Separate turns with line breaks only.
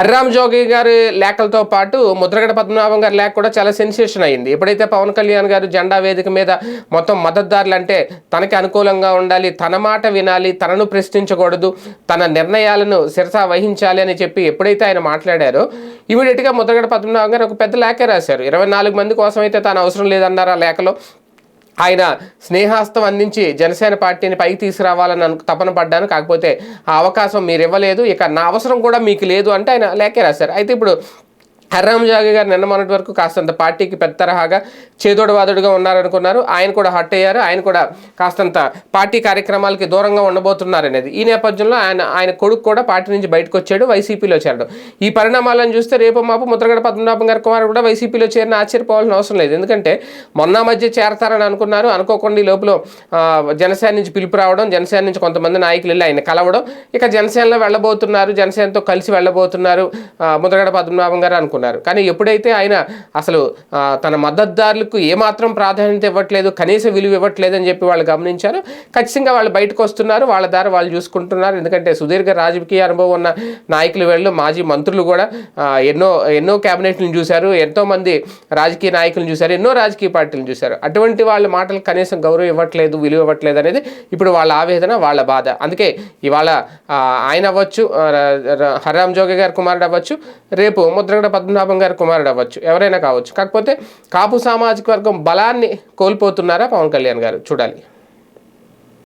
హరిరామ్ జోగి గారి లేఖలతో పాటు ముద్రగడ పద్మనాభం గారి లేఖ కూడా చాలా సెన్సేషన్ అయింది. ఎప్పుడైతే పవన్ కళ్యాణ్ గారు జెండా వేదిక మీద మొత్తం మద్దతుదారులు అంటే తనకి అనుకూలంగా ఉండాలి తన మాట వినాలి తనను ప్రశ్నించకూడదు తన నిర్ణయాలను శిరసా వహించాలి అని చెప్పి ఎప్పుడైతే ఆయన మాట్లాడారో ఇమీడియట్గా ముద్రగడ పద్మనాభం గారు ఒక పెద్ద లేఖ రాశారు. ఇరవై నాలుగు మంది కోసం అయితే తాను అవసరం లేదన్నారు ఆ లేఖలో. ఆయన స్నేహాస్తం అందించి జనసేన పార్టీని పైకి తీసుకురావాలని తపన పడ్డాను. కాకపోతే ఆ అవకాశం మీరు ఇవ్వలేదు ఇక నా అవసరం కూడా మీకు లేదు అంటే ఆయన లేఖ రాశారు. అయితే ఇప్పుడు హర్రామ్ జాగి గారు నిన్న మొన్నటి వరకు కాస్తంత పార్టీకి పెద్ద తరహాగా చేదోడు వాదుడుగా ఉన్నారనుకున్నారు. ఆయన కూడా హట్ అయ్యారు. ఆయన కూడా కాస్తంత పార్టీ కార్యక్రమాలకి దూరంగా ఉండబోతున్నారు అనేది ఈ నేపథ్యంలో ఆయన ఆయన కొడుకు కూడా పార్టీ నుంచి బయటకు వచ్చాడు వైసీపీలో చేరడం. ఈ పరిణామాలను చూస్తే రేపు మాపు ముద్రగడ పద్మనాభం గారి కుమారుడు కూడా వైసీపీలో చేరిన ఆశ్చర్యపోవాల్సిన అవసరం లేదు. ఎందుకంటే మొన్న మధ్య చేరతారని అనుకున్నారు. అనుకోకుండా ఈ లోపల జనసేన నుంచి పిలుపు రావడం జనసేన నుంచి కొంతమంది నాయకులు వెళ్ళి ఆయన కలవడం ఇక జనసేనలో వెళ్ళబోతున్నారు జనసేనతో కలిసి వెళ్ళబోతున్నారు ముద్రగడ పద్మనాభం గారు అనుకున్నారు. కానీ ఎప్పుడైతే ఆయన అసలు తన మద్దతుదారులకు ఏమాత్రం ప్రాధాన్యత ఇవ్వట్లేదు కనీస విలువ ఇవ్వట్లేదు అని చెప్పి వాళ్ళు గమనించారు. ఖచ్చితంగా వాళ్ళు బయటకు వస్తున్నారు వాళ్ళ దారి వాళ్ళు చూసుకుంటున్నారు. ఎందుకంటే సుదీర్ఘ రాజకీయ అనుభవం ఉన్న నాయకులు వీళ్ళు మాజీ మంత్రులు కూడా ఎన్నో ఎన్నో క్యాబినెట్లను చూశారు ఎంతో మంది రాజకీయ నాయకులను చూశారు ఎన్నో రాజకీయ పార్టీలను చూశారు. అటువంటి వాళ్ళ మాటలు కనీసం గౌరవం ఇవ్వట్లేదు విలువ ఇవ్వట్లేదు అనేది ఇప్పుడు వాళ్ళ ఆవేదన వాళ్ళ బాధ. అందుకే ఇవాళ ఆయన అవ్వచ్చు హర్రామ్ జోగి గారి కుమారుడు అవ్వచ్చు రేపు ముద్రగడ పద్మనాభం గారి కుమారుడు అవ్వచ్చు ఎవరైనా కావచ్చు. కాకపోతే కాపు సామాజిక వర్గం బలాన్ని కోల్పోతున్నారా పవన్ కళ్యాణ్ గారు? చూడాలి.